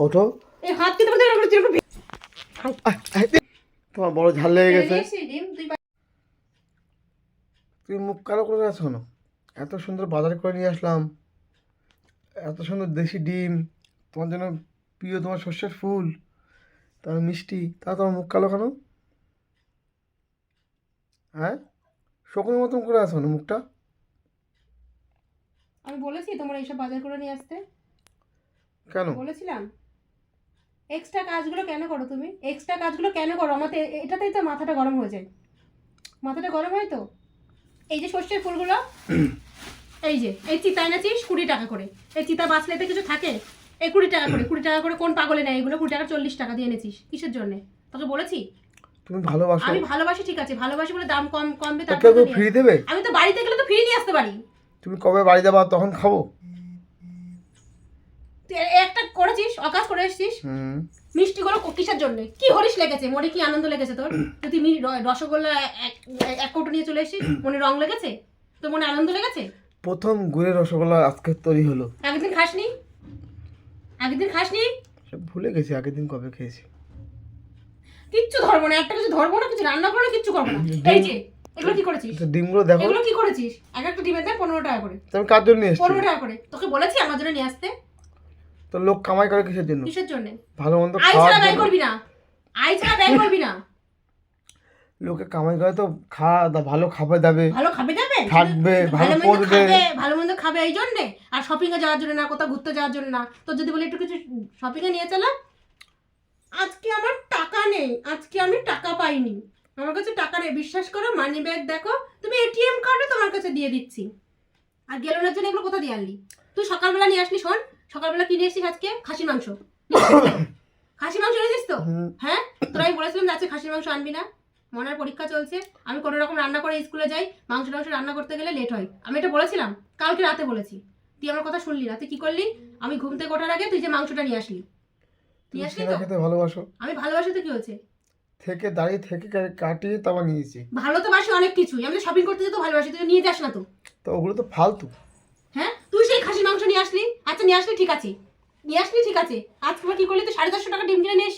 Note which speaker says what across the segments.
Speaker 1: ওঠো। তোমার বড় ঝাল লেগে গেছে।
Speaker 2: তুই
Speaker 1: তুমি মুখ কালো করে আছো কেন? এত সুন্দর বাজার করে নিয়ে আসলাম। এত সুন্দর দেশি ডিম। তোমার জন্য প্রিয় তোমার শস্যের ফুল। তার মিষ্টি। তা তোমার মুখ কালো কেন? হ্যাঁ? শকুনের মতন করে আছো না মুখটা?
Speaker 2: আমি বলেছি তোমরা এইসব বাজার করে নিয়ে আসতে।
Speaker 1: কেন?
Speaker 2: বলেছিলাম। এক্সট্রা কাজগুলো কেন করো তুমি? এক্সট্রা কাজগুলো কেন করো? আমার এটাতেই তো মাথাটা গরম হয়ে যায়। মাথাটা গরম হয় তো? এই যে সর্ষের ফুলগুলো এই যে এই চিতা এনেছিস কুড়ি টাকা করে। এই চিতা বাঁচলে এতে কিছু থাকে? এই কুড়ি টাকা করে কুড়ি টাকা করে কোন পাগলে নেয়? এগুলো কুড়ি টাকা চল্লিশ টাকা দিয়ে এনেছিস। কিসের জন্য? তোকে বলেছি?
Speaker 1: তুমি ভালোবাসো।
Speaker 2: আমি ভালোবাসি ঠিক আছে। ভালোবাসি বলে দাম কম কমবে
Speaker 1: তা
Speaker 2: তারপরে তো
Speaker 1: ফ্রি দেবে?
Speaker 2: আমি তো বাড়িতে গেলে তো ফ্রি নিয়ে আসতে পারি।
Speaker 1: তুমি কবে বাড়ি যাবা তখন খাব।
Speaker 2: একটা করেছিস অকাজ করে এসেছিস।
Speaker 1: হুম।
Speaker 2: মিষ্টিগুলো ক- কিসের জন্য? কি হরিশ লেগেছে? মনে কি আনন্দ লেগেছে তোর? তুই রসগোল্লা এক কৌটো নিয়ে চলে এসেছিস? মনে রং লেগেছে? তোর মনে আনন্দ লেগেছে?
Speaker 1: প্রথম গুড়ের রসগোল্লা আজকে তৈরি হলো।
Speaker 2: আগের খাসনি? আগের দিন খাসনি?
Speaker 1: সব ভুলে গেছি আগের দিন কবে খেয়েছি।
Speaker 2: কিচ্ছু ধরবো না একটা কিছু ধরবো না কিছু রান্না করব না কিচ্ছু করব না। এই যে এগুলো কি করেছিস?
Speaker 1: ডিমগুলো দেখো।
Speaker 2: এগুলো কি করেছিস? এক একটা ডিমের দাম পনেরো টাকা করে।
Speaker 1: তো আমি কার জন্য
Speaker 2: পনেরো টাকা করে। তোকে বলেছি আমার জন্য নিয়ে আসতে।
Speaker 1: তো লোক কামাই করে কিসের জন্য?
Speaker 2: কিসের জন্য?
Speaker 1: ভালো মন্দ খাওয়ার
Speaker 2: ব্যয়
Speaker 1: জন্য।
Speaker 2: করবি না। আই ছাড়া ব্যয় করবি না।
Speaker 1: লোকে কামাই করে তো খাওয়া দা- ভালো খাবার দাবে।
Speaker 2: ভালো খাবে যাবে
Speaker 1: থাকবে, ভালো পড়বে।
Speaker 2: ভালো মন্দ খাবে এই জন্যে। আর শপিং এ যাওয়ার জন্য না কোথাও ঘুরতে যাওয়ার জন্য না। তো যদি বলি একটু কিছু শপিং এ নিয়ে চলো আজকে আমার টাকা নেই আজকে আমি টাকা পাইনি। আমার কাছে টাকা নেই। বিশ্বাস করো মানি ব্যাগ দেখো তুমি এটিএম কার্ডও তোমার কাছে দিয়ে দিচ্ছি। আর গেলোনার জন্য এগুলো কোথা দিয়ে আনলি? তুই সকালবেলা নিয়ে আসলি শোন। সকালবেলা কিনে এসেছিস আজকে? খাসি মাংস। খাসি মাংস এনেছিস তো? হ্যাঁ? তোরা আমি বলেছিলাম যে আজকে খাসির মাংস আনবি না। মনের পরীক্ষা চলছে। আমি কোনো রকম রান্না করে স্কুলে যাই মাংস টাংস রান্না করতে গেলে লেট হয়। আমি এটা বলেছিলাম কালকে রাতে বলেছি। তুই আমার কথা শুনলি না। তুই কি করলি? আমি ঘুম থেকে ওঠার আগে তুই যে মাংসটা নিয়ে আসলি। নিয়ে আসলি তো?
Speaker 1: খেতে ভালোবাসো।
Speaker 2: আমি ভালোবাসি তো কি হয়েছে
Speaker 1: থেকে দাঁড়িয়ে থেকে কাটিয়ে তারপর নিয়েছি
Speaker 2: ভালো তো বাসি অনেক কিছুই। আমি শপিং করতে যেতে ভালোবাসি। তুই নিয়ে যাস না তো।
Speaker 1: তো ওগুলো তো ফালতু
Speaker 2: হ্যাঁ তুই সেই খাসির মাংস নিয়ে আসলি? আচ্ছা নিয়ে আসলি ঠিক আছে। নিয়ে আসলি ঠিক আছে। আজকে আবার কি করলি? তুই সাড়ে চারশো টাকা ডিম কিনে নিয়ে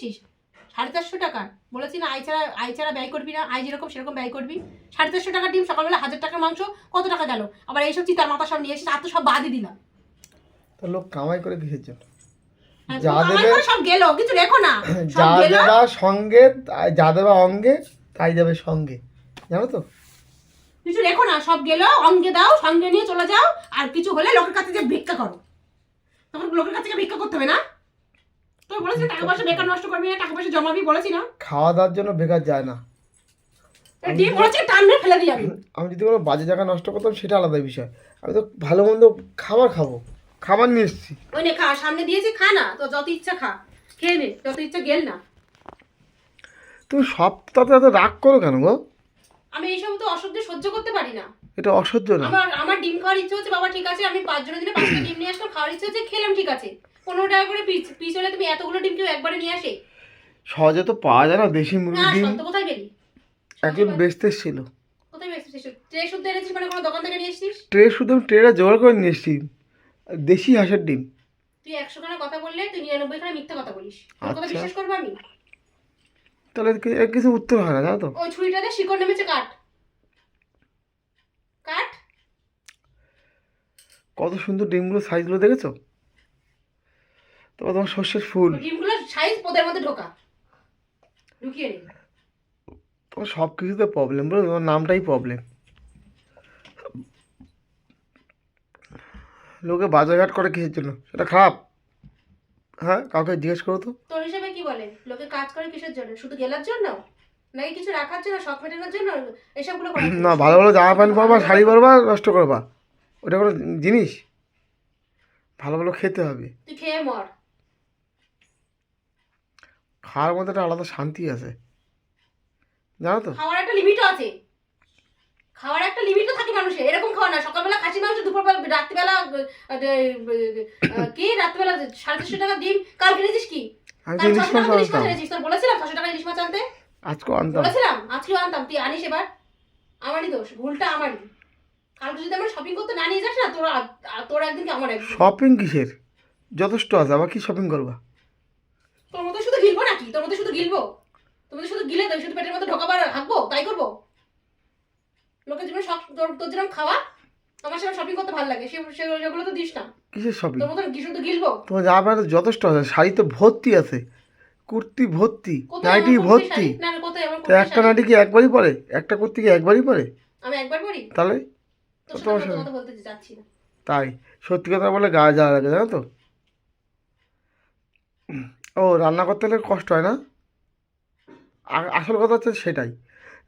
Speaker 2: সাড়ে চারশো টাকা? বলেছি না আই ছাড়া আই ছাড়া ব্যয় করবি না। আই যেরকম সেরকম ব্যয় করবি। সাড়ে চারশো টাকা ডিম সকালবেলা হাজার টাকার মাংস কত টাকা গেল? আবার এইসব চিতার মাথা সব নিয়ে এসেছিস আর তো সব বাদই দিলাম।
Speaker 1: তো লোক কামাই করে কিসের জন্য যা দেবে-
Speaker 2: সব গেল কিছু রেখো না।
Speaker 1: যা
Speaker 2: সব
Speaker 1: দেবা সঙ্গে তাই- যা দেবা অঙ্গে তাই যাবে সঙ্গে। জানো তো?
Speaker 2: কিছু রেখো না সব গেল অঙ্গে দাও সঙ্গে নিয়ে চলে যাও আর কিছু হলে লোকের কাছে যে ভিক্ষা করো। তখন লোকের কাছে ভিক্ষা করতে হবে না? তোর বলেছি টাকা পয়সা বেকার নষ্ট করবি না টাকা পয়সা জমাবি বলেছি না।
Speaker 1: খাওয়া দাওয়ার জন্য বেকার যায় না।
Speaker 2: ডিম বলেছি টান মেরে ফেলে যাবি।
Speaker 1: আমি যদি কোনো বাজে জায়গা নষ্ট করতাম সেটা আলাদা বিষয়। আমি তো ভালো মন্দ খাবার খাব খাবার নিয়ে এসেছি।
Speaker 2: ওই নে খা সামনে দিয়েছি খা না তো যত ইচ্ছা খা খেয়ে নে যত ইচ্ছা গেল না।
Speaker 1: তুমি সবটাতে এত রাগ করো কেন গো?
Speaker 2: আমি এইসব তো অসহ্য সহ্য করতে পারি না।
Speaker 1: এটা অসহ্য না।
Speaker 2: আমার আমার ডিম খাওয়ার ইচ্ছে হচ্ছে বাবা ঠিক আছে আমি পাঁচজনের দিনে পাঁচটা ডিম নিয়ে আসলাম খাওয়ার ইচ্ছে হচ্ছে খেলাম ঠিক আছে। পনেরো টাকা করে পিস পিস হলে তুমি এতগুলো ডিম কেউ একবারে নিয়ে আসে?
Speaker 1: সহজে তো পাওয়া যায় না দেশি
Speaker 2: না
Speaker 1: মুরগির ডিম।
Speaker 2: সত্য কোথায় পেলি
Speaker 1: একজন বেচতে এসেছিল।
Speaker 2: কোথায় পেয়েছিস ট্রে শুদ্ধ এনেছিস মানে কোনো দোকান থেকে নিয়ে এসেছিস?
Speaker 1: ট্রে শুধু আমি ট্রেটা জোগাড় করে নিয়ে এসেছি। দেশি হাঁসের ডিম।
Speaker 2: তুই একশো খানা কথা বললে তুই নিরানব্বই খানা মিথ্যা কথা বলিস। কথা
Speaker 1: আচ্ছা।
Speaker 2: বিশ্বাস করব আমি?
Speaker 1: তাহলে এর কিছু উত্তর হয় না জানো তো?
Speaker 2: ওই ছুরিটাতে শিকড় নেমেছে কাট। কাট।
Speaker 1: কত সুন্দর ডিমগুলো সাইজগুলো দেখেছ? তারপর তোমার শস্যের ফুল।
Speaker 2: ডিমগুলো সাইজ পোদের মধ্যে ঢোকা। ঢুকিয়ে নে।
Speaker 1: তোমার সব কিছুতে প্রবলেম বলো তোমার নামটাই প্রবলেম লোকে বাজারঘাট করে কিসের জন্য? সেটা খারাপ। হ্যাঁ কাউকে জিজ্ঞেস করো তো।
Speaker 2: তোর হিসেবে বলে? লোকে কাজ করে কিসের জন্য? শুধু গেলার জন্য? নাকি কিছু রাখার জন্য শখ মেটানোর জন্য? এসবগুলো
Speaker 1: না ভালো ভালো জামা প্যান্ট পরবা শাড়ি পরবা নষ্ট করবা। ওটা কোনো জিনিস? ভালো ভালো খেতে হবে।
Speaker 2: তুই খেয়ে মর।
Speaker 1: খাওয়ার মধ্যে একটা আলাদা শান্তি আছে। জানো তো?
Speaker 2: খাওয়ার একটা লিমিটও আছে। খাওয়ার একটা লিমিটও থাকে মানুষের। এরকম খাওয়া না। সকালবেলা খাসি মাংস দুপুরবেলা রাত্রিবেলা আহ, আহ, কি? রাত্রিবেলা সাড়ে চারশো টাকা ডিম কাল কিনেছিস কি?
Speaker 1: আমি তো ইলিশ মাছ আনতাম।
Speaker 2: তোর বলেছিলাম ছশো টাকা ইলিশ মাছ আনতে?
Speaker 1: আজকেও আনতাম।
Speaker 2: বলেছিলাম আজকেও আনতাম তুই আনিস এবার। আমারই দোষ ভুলটা আমারই। কালকে যদি আমরা শপিং করতে না নিয়ে যাস না তোর তোর একদিন কি আমার একদিন?
Speaker 1: শপিং কিসের? যথেষ্ট আছে আবার কি শপিং করবা?
Speaker 2: তোর মতো শুধু গিলবো নাকি? তোর মতো শুধু গিলবো? তোর শুধু গিলে দেবে শুধু পেটের মধ্যে ঢোকাবার হাঁকবো তাই করব? লোকের জীবনে শখ তোর তোর যেরকম খাওয়া আমার সাথে শপিং করতে ভালো লাগে সে- সে- সেগুলো তো দিস না।
Speaker 1: কিসের শপিং
Speaker 2: তোর মতো কি শুধু গিলবো
Speaker 1: তোমার জামা প্যান্ট যথেষ্ট আছে শাড়ি তো ভর্তি আছে কুর্তি ভর্তি নাইটি ভর্তি। তো একটা? নাইটি কি একবারই পরে? একটা কুর্তি কি একবারই পরে?
Speaker 2: আমি একবার পরি?
Speaker 1: তাহলে? তোমার
Speaker 2: সাথে
Speaker 1: সাথে-
Speaker 2: বলতে যাচ্ছি না।
Speaker 1: তাই সত্যি কথা বলে গায়ে জ্বালা লাগে জানো তো? ও রান্না করতে হলে কষ্ট হয় না? আসল কথা হচ্ছে সেটাই।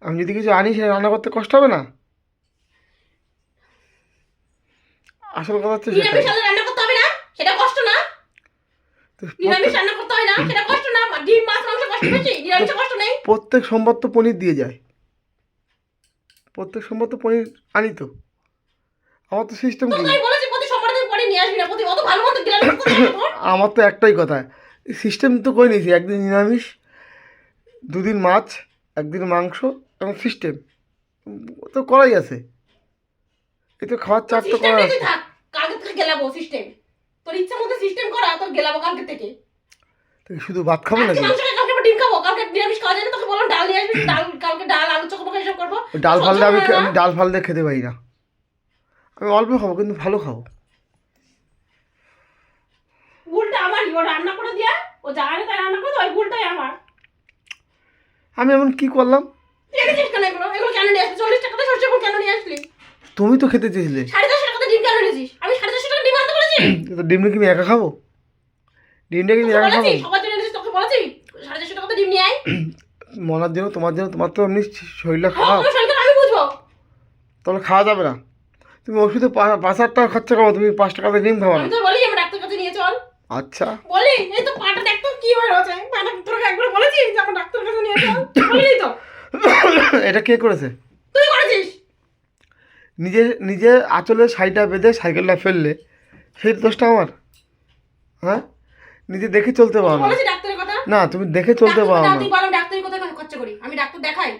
Speaker 1: আমি যদি কিছু আনি সেটা রান্না করতে কষ্ট হবে না? আসল কথা হচ্ছে
Speaker 2: নিরামিষ রান্না রান্না করতে হবে না সেটা কষ্ট না। নিরামিষ
Speaker 1: প্রত্যেক-
Speaker 2: রান্না করতে হয় না সেটা কষ্ট না। ডিম মাছ মাংস কষ্ট বেশি নিরামিষ কষ্ট নেই।
Speaker 1: প্রত্যেক সোমবার তো পনির দিয়ে যায়। প্রত্যেক সোমবার তো পনির আনি তো। আমার তো সিস্টেম কি?
Speaker 2: বলেছি প্রতি সোমবার দিন পরে নিয়ে আসবি না। প্রতি অত ভালো মতো
Speaker 1: আমার তো একটাই কথা সিস্টেম তো করে নিয়েছি? একদিন নিরামিষ দুদিন মাছ একদিন মাংস এবং সিস্টেম তো করাই আছে। এই তো খাওয়ার চার তো করা আছে।
Speaker 2: কালকে থেকে গেলাবো সিস্টেম তোর ইচ্ছা মতো সিস্টেম করা তোর গেলাবো কালকে থেকে?
Speaker 1: তো শুধু ভাত খাব নাকি?
Speaker 2: মাংস কালকে ডিম খাব কালকে নিরামিষ খাওয়া যায় না তোকে বললাম ডাল নিয়ে আসবি ডাল কালকে ডাল আলু চকমকা এসব করব।
Speaker 1: ডাল ফাল আমি আমি ডাল ফাল দিয়ে খেতে পারি না। আমি অল্প খাব কিন্তু ভালো খাব।
Speaker 2: ভুলটা আমারই ও রান্না করে দিয়া ও যা আনে তাই রান্না করে ওই ভুলটাই আমার।
Speaker 1: আমি এমন কি করলাম? তুমি তো খেতে চেয়েছিলে।
Speaker 2: এনেছিস আমি সাড়ে চারশো টাকা ডিম আনতে বলেছি?
Speaker 1: তো ডিমটা কি আমি একা খাব? ডিমটা কি আমি একা খাব?
Speaker 2: সবার জন্য এনেছিস তোকে বলেছি। সাড়ে চারশো টাকাতে ডিম নিয়ে আয়।
Speaker 1: মনার জন্য তোমার জন্য তোমার তো এমনি শরীরটা
Speaker 2: হ্যাঁ,
Speaker 1: খারাপ।
Speaker 2: আমি বুঝব।
Speaker 1: তাহলে খাওয়া যাবে না। তুমি ওষুধে পাঁচ হাজার টাকা খরচা করো তুমি পাঁচ টাকাতে ডিম খাব না।
Speaker 2: আমি তো বলি আমার ডাক্তার কাছে নিয়ে চল।
Speaker 1: আচ্ছা।
Speaker 2: বলি এই তো পাটা দেখতো কি হয়ে রয়েছে। পাটা তোকে একবার বলেছি যে আমার ডাক্তার কাছে নিয়ে চল। বলি তো।
Speaker 1: এটা কে করেছে? নিজে নিজে আঁচলে শাড়িটা বেঁধে সাইকেলটা ফেললে সেই দোষটা আমার। হ্যাঁ? নিজে দেখে চলতে পারো না। না তুমি দেখে চলতে পারো না।
Speaker 2: আমি ডাক্তারের কথা খরচা করি। আমি ডাক্তার দেখাই।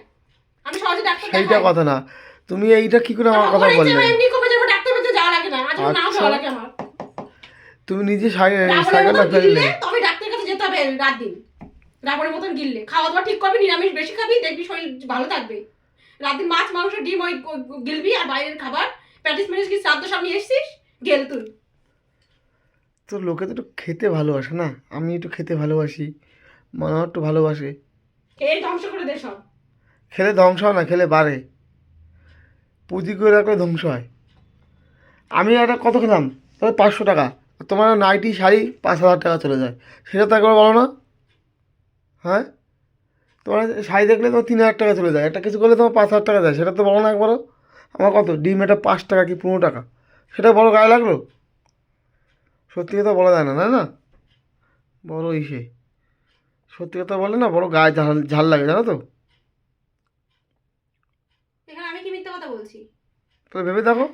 Speaker 2: আমি সহজে ডাক্তার
Speaker 1: সেইটা কথা না। তুমি এইটা কি করে আমার কথা বললে? আচ্ছা।
Speaker 2: আমার।
Speaker 1: তুমি নিজে সাই- সাইকেলটা ফেললে।
Speaker 2: গিললে তবে ডাক্তারের কাছে যেতে হবে রাত দিন। রাবণের মতন গিললে। খাওয়া দাওয়া ঠিক করবি নিরামিষ বেশি খাবি দেখবি শরীর ভালো থাকবে। রাত মাছ মাংস ডিম ওই গ- গ- আর বাইরের খাবার। প্যাটিস ম্যাটিস কি? সাদ্য সামনে এসছিস? গেল তুই।
Speaker 1: তো লোকে তো একটু খেতে ভালোবাসে না? আমি একটু খেতে ভালোবাসি। মনে একটু ভালোবাসে।
Speaker 2: খেয়ে ধ্বংস করে দে সব।
Speaker 1: খেলে ধ্বংস হয় না খেলে বাড়ে। পুঁজি করে রাখলে ধ্বংস হয়। আমি একটা কত খেলাম? তবে পাঁচশো টাকা। তোমার নাইটি শাড়ি পাঁচ হাজার টাকা চলে যায়। সেটা তো একবার বলো না। হ্যাঁ? তোমার শাড়ি দেখলে তোমার তিন হাজার টাকা চলে যায়। একটা কিছু করলে তোমার পাঁচ হাজার টাকা যায়। সেটা তো বলো না একবারও। আমার কত? ডিম এটা পাঁচ টাকা কি পনেরো টাকা? সেটা বড় গায়ে লাগল? সত্যি কথা বলা যায় না না না? বড় ইসে। সত্যি কথা বলে না বড় গায়ে ঝাল ঝাল লাগে জানো তো? তাহলে ভেবে দেখো।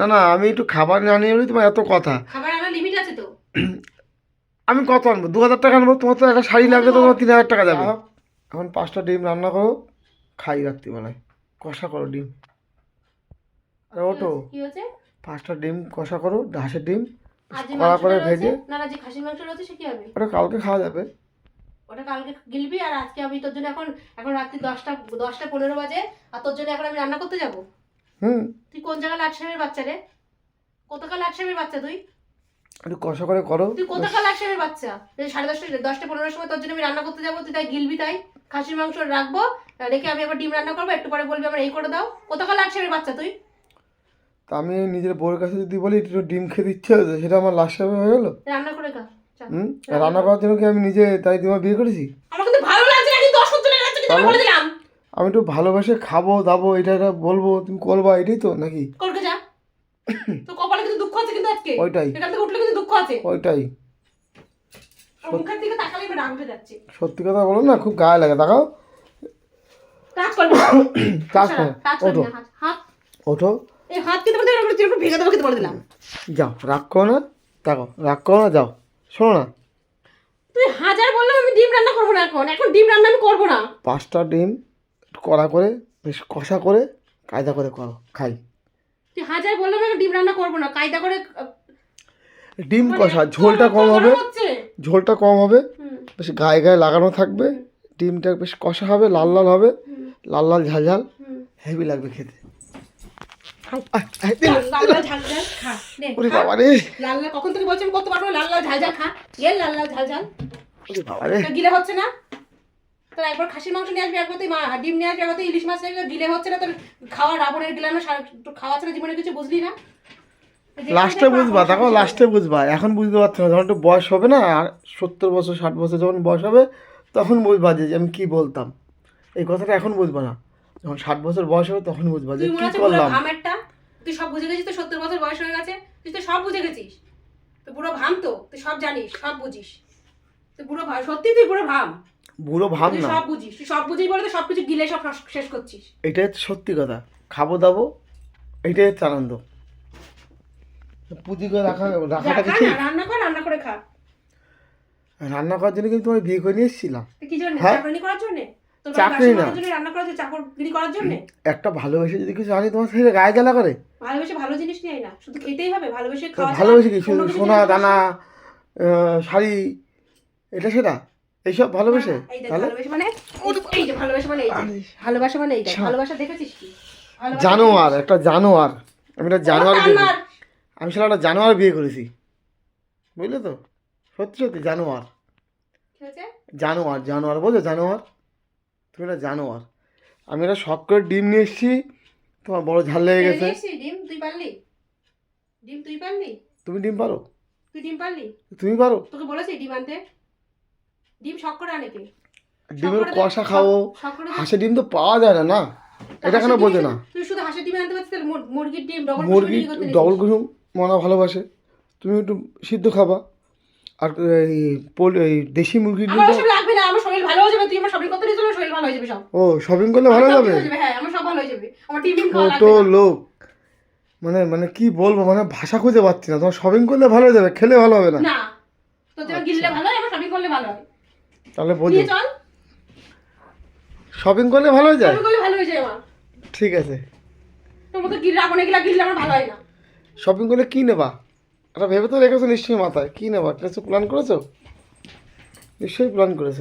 Speaker 2: না
Speaker 1: না আমি একটু খাবার না নিয়ে তোমার এত কথা
Speaker 2: খাবার আনার লিমিট আছে তো
Speaker 1: আমি কত আনব? দু হাজার টাকা আনব তোমার তো একটা শাড়ি লাগবে তো তোমার তিন হাজার টাকা যাবে। এখন পাঁচটা ডিম রান্না করো খাই রাত্রিবেলায় কষা করো ডিম। আর ওটো
Speaker 2: কি হয়েছে?
Speaker 1: পাঁচটা ডিম কষা করো হাঁসের ডিম কড়া করে ভেজে।
Speaker 2: না না যে খাসির মাংস রয়েছে সে কি হবে?
Speaker 1: ওটা কালকে খাওয়া যাবে।
Speaker 2: ওটা কালকে গিলবি আর আজকে আমি তোর জন্য এখন এখন রাত্রি দশটা দশটা পনেরো বাজে আর তোর জন্য এখন আমি রান্না করতে যাব?
Speaker 1: হুম।
Speaker 2: তুই কোন জায়গায় লাট সাহেবের বাচ্চা রে? কোথাকার লাট সাহেবের বাচ্চা তুই?
Speaker 1: একটু কষা করে করো।
Speaker 2: তুই কোথাকার লাট সাহেবের বাচ্চা? এই সাড়ে দশটা দশটা পনেরোর সময় তোর জন্য আমি রান্না করতে যাব তুই তাই গিলবি তাই? খাসির মাংস রাখব রেখে আমি আবার ডিম রান্না করব একটু পরে বলবি আমার এই করে দাও। কোথাকার লাট সাহেবের বাচ্চা তুই?
Speaker 1: তা আমি নিজের বউয়ের কাছে যদি বলি একটু ডিম খেতে ইচ্ছে হয়েছে। সেটা আমার লাস্ট টাইমে হয়ে গেলো?
Speaker 2: রান্না করে খা
Speaker 1: হুম? রান্না করার জন্য কি আমি নিজে তাই তোমার বিয়ে করেছি?
Speaker 2: আমার কিন্তু ভালো লাগছে না কিন্তু অসহ্য লেগে কিন্তু আমি বলে দিলাম।
Speaker 1: আমি একটু ভালোবাসে খাব দাবো এটা এটা বলব তুমি করবা এটাই তো নাকি?
Speaker 2: করকে যা। তো আছে কিন্তু আজকে।
Speaker 1: ওইটাই।
Speaker 2: এখান থেকে উঠলে কিন্তু দুঃখ আছে।
Speaker 1: ওইটাই।
Speaker 2: রাগ উঠে যাচ্ছে।
Speaker 1: সত্যি কথা বলো না খুব গায়ে লাগে
Speaker 2: কাজ করবি
Speaker 1: কাজ
Speaker 2: করবি
Speaker 1: ওঠো।
Speaker 2: হাত হাত।
Speaker 1: ওঠো।
Speaker 2: এই হাত কিন্তু বলতে এরকম এরকম ভেঙে দেবো কিন্তু বলে দিলাম।
Speaker 1: যাও রাগ করো না দেখো রাগ করো না যাও। শোনো না।
Speaker 2: তুই হাজার বললাম আমি ডিম রান্না করব না এখন। এখন ডিম রান্না আমি করব না।
Speaker 1: পাঁচটা ডিম কড়া করে বেশ কষা করে কায়দা করে করো খাই।
Speaker 2: তুই হাজার বললাম আমি ডিম রান্না করব না কায়দা করে
Speaker 1: ডিম
Speaker 2: মানে
Speaker 1: কষা ঝোলটা কম হবে। ঝোলটা কম হবে। বেশ গায়ে গায়ে লাগানো থাকবে। ডিমটা বেশ কষা হবে লাল লাল হবে। লাল লাল ঝাল ঝাল। হেভি লাগবে খেতে। না।
Speaker 2: নে,
Speaker 1: ওরে বাবা রে
Speaker 2: লাল লাল কখন থেকে বলছি করতে পারব না, লাল লাল ঝাল ঝাল খা। গেল লাল লাল ঝাল ঝাল।
Speaker 1: ওরে বাবা রে
Speaker 2: গিলে হচ্ছে না? তো একবার খাসির মাংস নিয়ে আসবি একবার তুই ডিম নিয়ে আসবি একবার ইলিশ মাছ নিয়ে গিলে হচ্ছে না তোর খাওয়া রাবণের গিলানো খাওয়া ছাড়া জীবনে কিছু বুঝলি না?
Speaker 1: লাস্টে বুঝবা দেখো লাস্টে বুঝবা। এখন বুঝতে পারছ না যখন একটু বয়স হবে না আর সত্তর বছর ষাট বছর যখন বয়স হবে তখন বুঝবা যে আমি কি বলতাম। এই কথাটা এখন বুঝবা না। যখন ষাট বছর বয়স হবে তখন বুঝবা যে কি করলাম।
Speaker 2: তুই সব বুঝে গেছিস তো সত্তর বছর বয়স হয়ে গেছে? তুই তো সব বুঝে গেছিস। তুই পুরো ভাম তো তুই সব জানিস সব বুঝিস। তুই পুরো সত্যি তুই পুরো ভাম
Speaker 1: বুড়ো ভাব না।
Speaker 2: সব বুঝিস সব বুঝিস বলে তো সব কিছু গিলে সব শেষ- করছিস।
Speaker 1: হচ্ছে সত্যি কথা। খাব দাবো এটাই হচ্ছে আনন্দ। পুঁজি করে রাখা রাখাটা কি
Speaker 2: খা
Speaker 1: ঠিক?
Speaker 2: রান্না কর রান্না করে খা।
Speaker 1: রান্না করার জন্য কিন্তু তোমার বিয়ে করে নিয়ে এসেছিলাম।
Speaker 2: কি জন্য?
Speaker 1: হ্যাঁ?
Speaker 2: চাকরি করার জন্য?
Speaker 1: চাকরি না।
Speaker 2: রান্না করার জন্য চাকরগিরি করার জন্য?
Speaker 1: একটা ভালোবেসে যদি কিছু আনি তোমার ছেলে গায়ে জ্বালা করে?
Speaker 2: ভালোবেসে ভালো জিনিস নিয়ে না শুধু খেতেই হবে ভালোবেসে খাওয়া
Speaker 1: ভালোবেসে কি?
Speaker 2: কিছু
Speaker 1: সোনা দানা শাড়ি এটা সেটা? এইসব ভালোবেসে?
Speaker 2: মানে এই যে ভালোবাসা মানে এই যে ভালোবাসা মানে এইটা। ভালোবাসা দেখেছিস কি?
Speaker 1: জানোয়ার একটা জানোয়ার। আমি একটা জানোয়ার বিয়ে করি- আমি সেটা একটা জানোয়ার বিয়ে করেছি। বুঝলে তো? সত্যি সত্যি জানোয়ার। জানোয়ার জানোয়ার বোঝো? জানোয়ার? তুমি একটা জানোয়ার। আমি একটা শখ করে ডিম নিয়ে এসেছি। তোমার বড় ঝাল লেগে গেছে।
Speaker 2: ডিম? তুই পারলি? ডিম তুই পারলি?
Speaker 1: তুমি ডিম পারো?
Speaker 2: তুই ডিম পারলি?
Speaker 1: তুমি পারো?
Speaker 2: তোকে বলেছি ডিম আনতে। ডিম শখ করে আনে কে?
Speaker 1: ডিমের কষা খাও। হাঁসের ডিম তো পাওয়া যায় না না? এটা কেন বোঝে না?
Speaker 2: তুই শুধু হাঁসের ডিম আনতে পারছিস মুরগির ডিম ডবল
Speaker 1: মুরগি ডবল কুসুম মনা ভালোবাসে। তুমি একটু সিদ্ধ খাবা। আর এই পোল- এই দেশি মুরগির
Speaker 2: ওসব লাগবে না আমার শরীর ভালো হয়ে যাবে তুই আমার শপিং করতে নিয়ে চলো শরীর ভালো হয়ে যাবে সব।
Speaker 1: ও শপিং করলে ভালো
Speaker 2: হয়ে যাবে, হ্যাঁ আমার সব ভালো হয়ে যাবে। আমার টিফিন খাওয়া
Speaker 1: কত
Speaker 2: লাগবে না।
Speaker 1: লোক। মানে মানে কি বলব মানে ভাষা খুঁজে পাচ্ছি না। তোমার শপিং করলে ভালো হয়ে যাবে খেলে ভালো হবে না।
Speaker 2: না। তো তোমার গিললে ভালো আমার শপিং করলে ভালো হয়।
Speaker 1: তাহলে বোঝো শপিং করলে ভালো হয়ে যায়?
Speaker 2: করলে ভালো হয়ে যায় আমার।
Speaker 1: ঠিক আছে।
Speaker 2: গিলা গিললে আমার ভালো হয় না।
Speaker 1: শপিং করলে কী নেবা? এটা ভেবে তো রেখেছো নিশ্চয়ই মাথায়। কী নেবা? কিছু প্ল্যান করেছ? নিশ্চয়ই প্ল্যান করেছ।